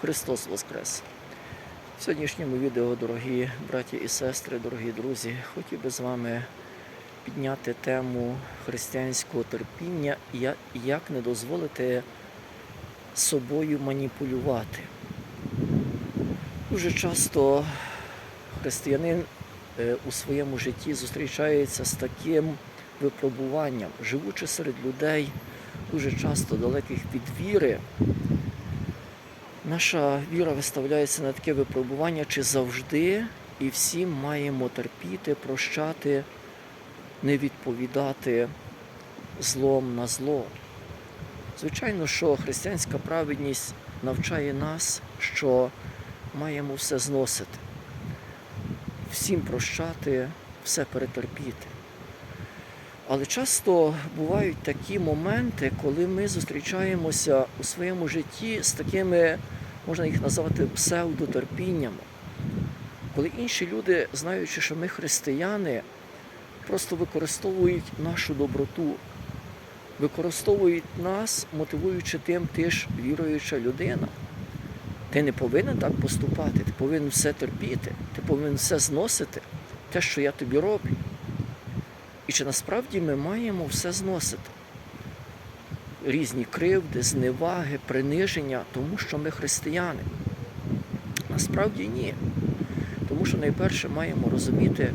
Христос Воскрес! В сьогоднішньому відео, дорогі браті і сестри, дорогі друзі, хотів би з вами підняти тему християнського терпіння і як не дозволити собою маніпулювати. Дуже часто християнин е, у своєму житті зустрічається з таким випробуванням, живучи серед людей, дуже часто далеких від віри. Наша віра виставляється на таке випробування, чи завжди і всім маємо терпіти, прощати, не відповідати злом на зло. Звичайно, що християнська праведність навчає нас, що маємо все зносити, всім прощати, все перетерпіти. Але часто бувають такі моменти, коли ми зустрічаємося у своєму житті з такими, можна їх назвати псевдотерпіннями. Коли інші люди, знаючи, що ми християни, просто використовують нашу доброту, використовують нас, мотивуючи тим, ти ж віруюча людина. Ти не повинен так поступати, ти повинен все терпіти, ти повинен все зносити, те, що я тобі роблю. І чи насправді ми маємо все зносити? Різні кривди, зневаги, приниження, тому що ми християни. Насправді ні. Тому що найперше маємо розуміти,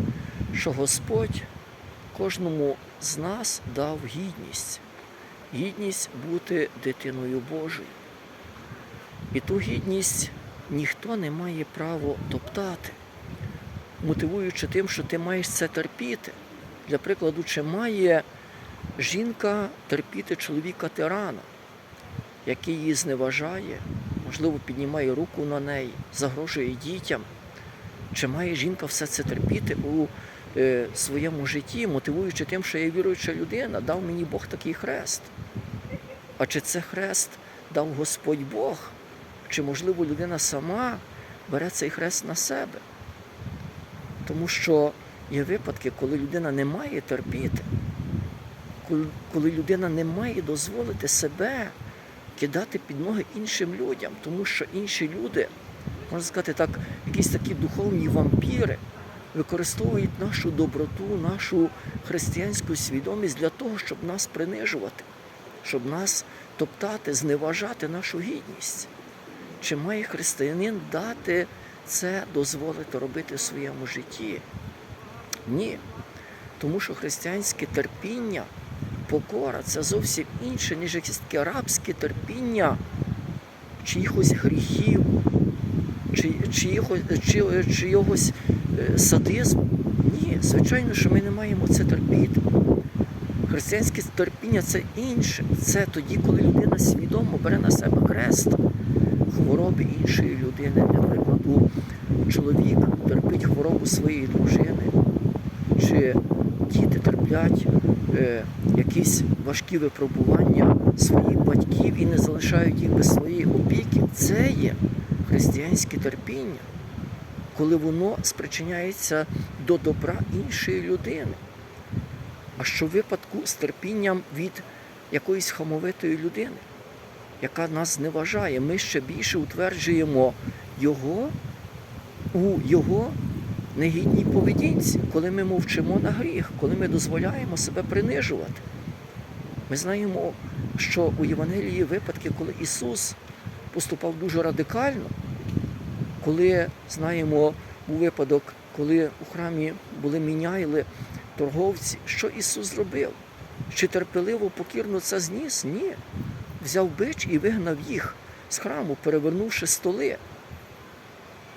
що Господь кожному з нас дав гідність. Гідність бути дитиною Божою. І ту гідність ніхто не має право топтати, мотивуючи тим, що ти маєш це терпіти. Для прикладу, чи має жінка терпіти чоловіка тирана, який її зневажає, можливо, піднімає руку на неї, загрожує дітям. Чи має жінка все це терпіти у е, своєму житті, мотивуючи тим, що я віруюча людина, дав мені Бог такий хрест? А чи це хрест дав Господь Бог? Чи, можливо, людина сама бере цей хрест на себе? Тому що є випадки, коли людина не має терпіти, коли- людина не має дозволити себе кидати під ноги іншим людям, тому що інші люди, можна сказати так, якісь такі духовні вампіри, використовують нашу доброту, нашу християнську свідомість для того, щоб нас принижувати, щоб нас топтати, зневажати нашу гідність. Чи має християнин дати це дозволити робити в своєму житті? Ні. Тому що християнське терпіння, покора це зовсім інше, ніж якесь таке рабське терпіння чиїхось гріхів, чи, чиїхось, чи, чийогось е, садизму. Ні, звичайно, що ми не маємо це терпіти. Християнське терпіння це інше. Це тоді, коли людина свідомо бере на себе хрест хвороби іншої людини. Для прикладу, чоловік терпить хворобу своєї дружини, чи діти терплять якісь важкі випробування своїх батьків і не залишають їх без своєї опіки. Це є християнське терпіння, коли воно спричиняється до добра іншої людини. А що в випадку з терпінням від якоїсь хамовитої людини, яка нас зневажає, ми ще більше утверджуємо його у його негідній поведінці, коли ми мовчимо на гріх, коли ми дозволяємо себе принижувати. Ми знаємо, що у Євангелії випадки, коли Ісус поступав дуже радикально, коли знаємо був випадок, коли у храмі були міняйли торговці, що Ісус зробив? Чи терпеливо покірно це зніс? Ні. Взяв бич і вигнав їх з храму, перевернувши столи.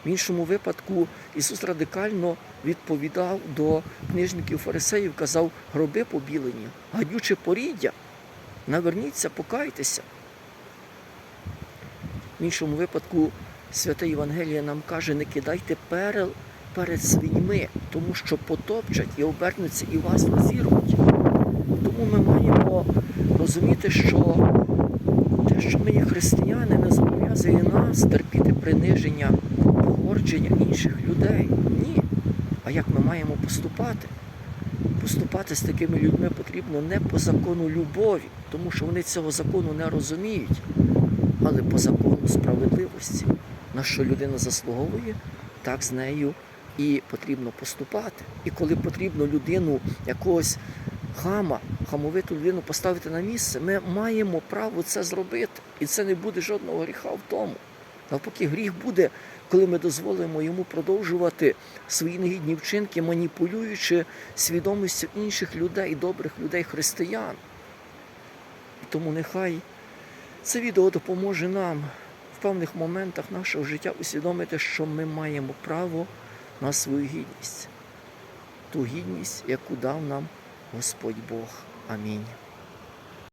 В іншому випадку Ісус радикально відповідав до книжників фарисеїв, казав, гроби побілені, гадюче поріддя, наверніться, покайтеся. В іншому випадку свята Євангелія нам каже, не кидайте перел перед свиньми, тому що потопчать і обернуться і вас розірвуть. Тому ми маємо розуміти, що те, що ми є християни, не зобов'язує нас терпіти приниження, погордження інших людей. Ні. А як ми маємо поступати? Поступати з такими людьми потрібно не по закону любові, тому що вони цього закону не розуміють, але по закону справедливості. На що людина заслуговує, так з нею і потрібно поступати. І коли потрібно людину якогось хама, хамовиту людину поставити на місце, ми маємо право це зробити. І це не буде жодного гріха в тому. Навпаки, гріх буде, коли ми дозволимо йому продовжувати свої негідні вчинки, маніпулюючи свідомістю інших людей, добрих людей, християн. Тому нехай це відео допоможе нам в певних моментах нашого життя усвідомити, що ми маємо право на свою гідність, ту гідність, яку дав нам Господь Бог. Амінь.